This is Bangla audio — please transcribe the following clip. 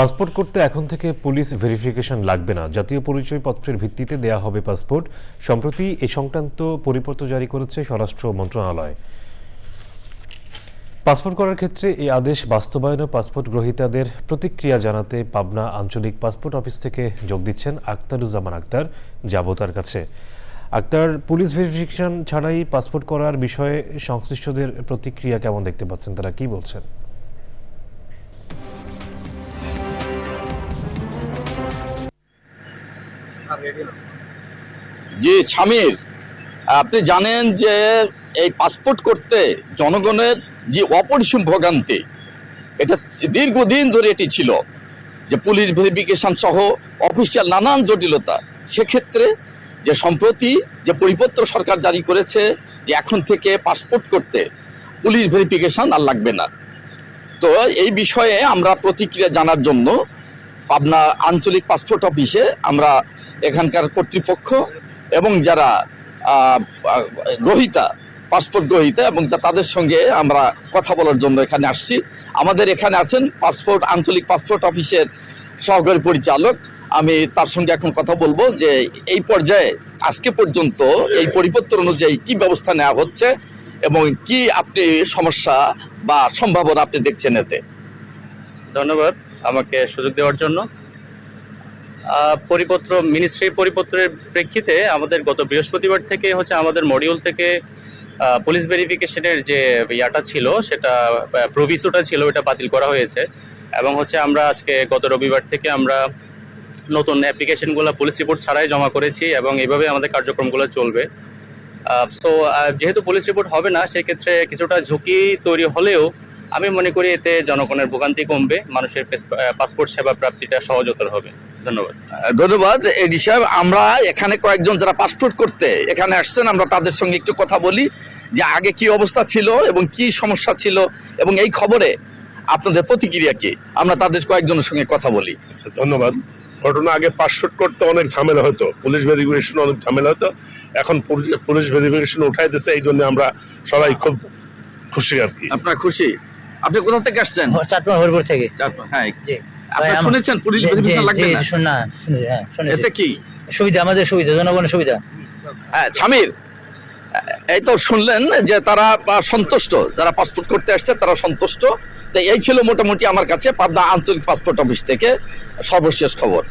পাসপোর্ট করতে এখন থেকে পুলিশ ভেরিফিকেশন লাগবে না। জাতীয় পরিচয়পত্রের ভিত্তিতে দেয়া হবে পাসপোর্ট। সম্প্রতি এ সংক্রান্ত পরিপত্র জারি করেছে স্বরাষ্ট্র মন্ত্রণালয়। পাসপোর্ট করার ক্ষেত্রে এই আদেশ বাস্তবায়নে পাসপোর্ট গ্রহীতাদের প্রতিক্রিয়া জানাতে পাবনা আঞ্চলিক পাসপোর্ট অফিস থেকে যোগ দিচ্ছেন আক্তারুজ্জামান আক্তার যাবতার কাছে। আক্তার পুলিশ ভেরিফিকেশন ছাড়াই পাসপোর্ট করার বিষয়ে সংশ্লিষ্টদের প্রতিক্রিয়া কেমন দেখতে পাচ্ছেন? তারা কি বলছেন? জি, স্বামীর। আপনি জানেন যে এই পাসপোর্ট করতে জনগণের যে অপরিসীম ভোগান্তি, এটা দীর্ঘদিন ধরে এটি ছিল যে পুলিশ ভেরিফিকেশন সহ অফিসিয়াল নানান জটিলতা। সেক্ষেত্রে যে সম্প্রতি যে পরিপত্র সরকার জারি করেছে যে এখন থেকে পাসপোর্ট করতে পুলিশ ভেরিফিকেশন আর লাগবে না। তো এই বিষয়ে আমরা প্রতিক্রিয়া জানার জন্য পাবনা আঞ্চলিক পাসপোর্ট অফিসে আমরা এখানকার কর্তৃপক্ষ এবং যারা আহ, পাসপোর্ট গ্রহিতা এবং তাদের সঙ্গে আমরা কথা বলার জন্য এখানে আসছি। আমাদের এখানে আছেন পাসপোর্ট আঞ্চলিক পাসপোর্ট অফিসের সহকারী পরিচালক। আমি তার সঙ্গে এখন কথা বলব যে এই পর্যায়ে আজকে পর্যন্ত এই পরিপত্র অনুযায়ী কি ব্যবস্থা নেওয়া হচ্ছে এবং কি আপনি সমস্যা বা সম্ভাবনা আপনি দেখছেন এতে? ধন্যবাদ আমাকে সুযোগ দেওয়ার জন্য। পরিপত্র মিনিস্ট্রির পরিপত্রের প্রেক্ষিতে আমাদের গত বৃহস্পতিবার থেকে হচ্ছে আমাদের মডিউল থেকে পুলিশ ভেরিফিকেশনের যে ইয়াটা ছিল, সেটা প্রভিসোটা ছিল, ওটা বাতিল করা হয়েছে। এবং হচ্ছে আমরা আজকে গত রবিবার থেকে আমরা নতুন অ্যাপ্লিকেশনগুলো পুলিশ রিপোর্ট ছাড়াই জমা করেছি এবং এইভাবে আমাদের কার্যক্রমগুলো চলবে। সো যেহেতু পুলিশ রিপোর্ট হবে না, সেক্ষেত্রে কিছুটা ঝুঁকি তৈরি হলেও আমি মনে করি এতে জনগণের ভোগান্তি কমবে মানুষের পাসপোর্ট সেবা প্রাপ্তিটা সহজতর হবে। ধন্যবাদ। ধন্যবাদ। এডি সাহেব আমরা এখানে কয়েকজন যারা পাসপোর্ট করতে এখানে আসছেন আমরা তাদের সঙ্গে একটু কথা বলি যে আগে কি অবস্থা ছিল এবং কি সমস্যা ছিল এবং এই খবরে আপনাদের প্রতিক্রিয়া কি? আমরা তাদের কয়েকজনের সঙ্গে কথা বলি। আচ্ছা ধন্যবাদ। ঘটনা আগে পাসপোর্ট করতে অনেক ঝামেলা হতো। পুলিশ ভেরিফিকেশন অনেক ঝামেলা হতো। এখন পুলিশ- পুলিশ ভেরিফিকেশন উঠাই দিচ্ছে এই জন্য আমরা সবাই খুব খুশি আর কি। আপনার খুশি? আপনি কোথা থেকে আসছেন? চাটমা হরিপুর থেকে। চাঁদপুর, হ্যাঁ। জি। আপনি শুনেছেন পুলিশ ভেরিফিকেশন লাগবে না? শোনা শুনেছি, হ্যাঁ, শুনেছি। এতে কি? সুবিধা আমাদের সুবিধা জনগণের সুবিধা। হ্যাঁ স্বামীর। এই তো শুনলেন যে তারা সন্তুষ্ট। যারা পাসপোর্ট করতে আসছে তারা সন্তুষ্ট। তো এই ছিল মোটামুটি আমার কাছে পাবনা আঞ্চলিক পাসপোর্ট অফিস থেকে সর্বশেষ খবর।